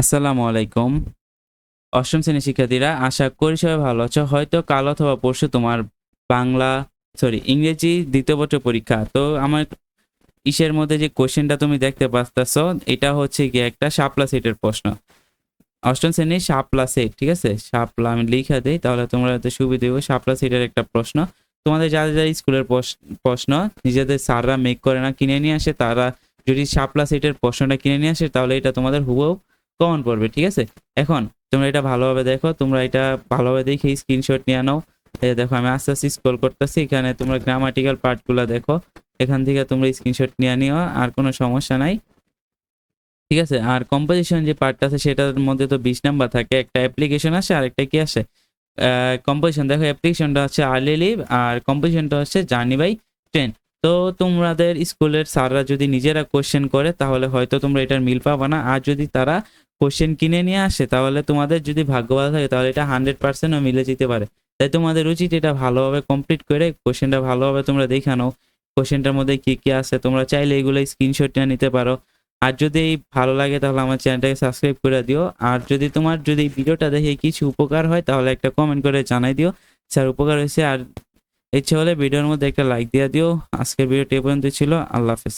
আসসালামু আলাইকুম। অষ্টম শ্রেণির শিক্ষার্থীরা, আশা করি সবাই ভালো আছো। হয়তো কাল অথবা পরশু তোমার বাংলা সরি ইংরেজি দ্বিতীয় বছর পরীক্ষা। তো আমার ইসের মধ্যে যে কোশ্চেনটা তুমি দেখতে পাচ্ছ এটা হচ্ছে গিয়ে একটা শাপলা সেটের প্রশ্ন। অষ্টম শ্রেণির শাপলা সেট ঠিক আছে? শাপলা আমি লিখে দিই, তাহলে তোমরা হয়তো সুবিধা হবে শাপলা সেটের একটা প্রশ্ন। তোমাদের যাদের যারা স্কুলের প্রশ্ন, নিজেদের স্যাররা মেক করে না, কিনে নিয়ে আসে, তারা যদি শাপলা সেটের প্রশ্নটা কিনে নিয়ে আসে, তাহলে এটা তোমাদের হুবহু কমন পড়বে, ঠিক আছে? এখন, তোমরা এটা ভালোভাবে দেখো, তোমরা এটা ভালোভাবে দেখে স্ক্রিনশট নিয়ে নাও। দেখো, আমি আস্তে আস্তে স্ক্রল করতেছি, এখানে তোমরা গ্রামাটিক্যাল পার্টগুলো দেখো। এখান থেকে তোমরা স্ক্রিনশট নিয়ে নিও, আর কোনো সমস্যা নাই। ঠিক আছে? আর কম্পোজিশন যে পার্টটা আছে, সেটার মধ্যে তো বিশ নাম্বার থাকে, একটা অ্যাপ্লিকেশন আসে, আর একটা কি আসে? কম্পোজিশন দেখো অ্যাপ্লিকেশনটা হচ্ছে আর্লি লিভ আর কম্পোজিশনটা হচ্ছে জার্নি বাই ট্রেন তো তোমাদের স্কুলের স্যাররা যদি নিজেরা কোশ্চেন করে, তাহলে হয়তো তোমরা এটার মিল পাবা না। আর যদি তারা কোশ্চেন কিনে নিয়ে আসে, তাহলে তোমাদের যদি ভাগ্য ভালো থাকে, তাহলে এটা হান্ড্রেড পার্সেন্টও মিলে যেতে পারে। তাই তোমাদের উচিত এটা ভালোভাবে কমপ্লিট করে কোশ্চেনটা ভালোভাবে তোমরা দেখে নাও। কোশ্চেনটার মধ্যে কি কি আছে, তোমরা চাইলে এগুলো স্ক্রিনশট নিয়ে নিতে পারো। আর যদি এই ভালো লাগে, তাহলে আমার চ্যানেলটাকে সাবস্ক্রাইব করে দিও। আর যদি তোমার যদি ভিডিওটা দেখে কিছু উপকার হয়, তাহলে একটা কমেন্ট করে জানাই দিও। স্যার, উপকার হয়েছে। আর ইচ্ছে হলে ভিডিওর মধ্যে একটা লাইক দিয়ে দিও। আজকের ভিডিওটি এ পর্যন্ত ছিল। আল্লাহ হাফেজ।